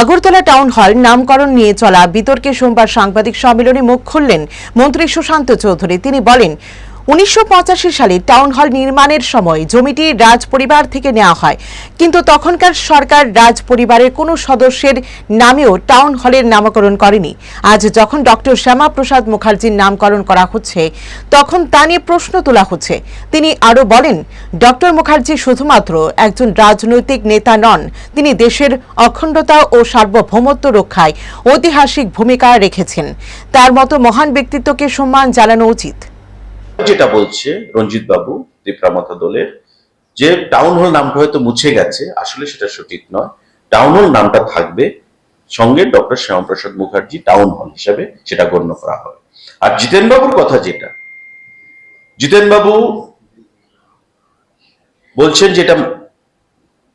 Agartala town hall নামকরণ নিয়ে চলা বিতর্কে সোমবার সাংবাদিক সম্মেলনে মুখ খুললেন মন্ত্রী সুশান্ত চৌধুরী। তিনি বলেন উনিশশো পঁচাশি সালে টাউন হল নির্মাণের সময় জমিটি রাজ পরিবার থেকে নেওয়া হয়। কিন্তু তখনকার সরকার রাজ পরিবারের কোনো সদস্যের নামেও টাউন হলের নামকরণ করেনি। আজ যখন ডক্টর শ্যামাপ্রসাদ মুখার্জির নামকরণ করা হচ্ছে, তখন তা নিয়ে প্রশ্ন তোলা হচ্ছে। তিনি আরও বলেন ডক্টর মুখার্জি শুধুমাত্র একজন রাজনৈতিক নেতা নন, তিনি দেশের অখণ্ডতা ও সার্বভৌমত্ব রক্ষায় ঐতিহাসিক ভূমিকা রেখেছেন। তার মতো মহান ব্যক্তিত্বকে সম্মান জানানো উচিত। যেটা বলছে রঞ্জিত বাবু, দীপ্রামাতা দলের, যে টাউন হল নামটা হয়তো মুছে গেছে, আসলে সেটা সঠিক নয়। টাউন হল নামটা থাকবে সঙ্গে doctor Shyamaprasad Mukherjee town hall হিসাবে সেটা গণ্য করা হবে আর জিতেন বাবুর কথা যেটা জিতেন বাবু বলছেন যেটা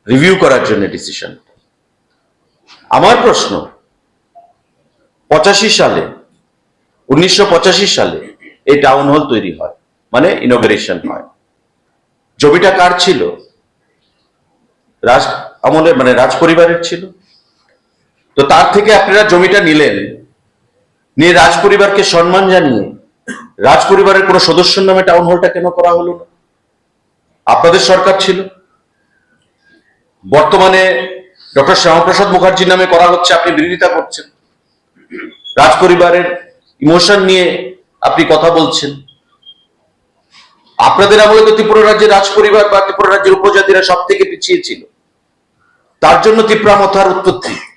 রিভিউ করার জন্য ডিসিশন আমার প্রশ্ন, পঁচাশি সালে, উনিশশো পঁচাশি সালে এই টাউন হল তৈরি হয় মানে ইনোগ্রেশন হয়। জমিটা কার ছিল? রাজ আমলে মানে রাজ পরিবারের ছিল। তো তার থেকে আপনারা জমিটা নিলেন, নিয়ে রাজ পরিবারকে সম্মান জানিয়ে রাজ পরিবারের কোনো সদস্যের নামে টাউন হলটা কেন করা হলো না? আপনাদের সরকার ছিল। বর্তমানে ডক্টর শ্যামাপ্রসাদ মুখার্জির নামে করা হচ্ছে, আপনি বিরোধিতা করছেন। রাজ পরিবারের ইমোশন নিয়ে আপনি কথা বলছেন। আপনাদের আমলে তো ত্রিপুরা রাজ্যের রাজ পরিবার বা ত্রিপুরা রাজ্যের উপজাতিরা সব থেকে পিছিয়ে ছিল। তার জন্য ত্রিপুরা মথার উৎপত্তি।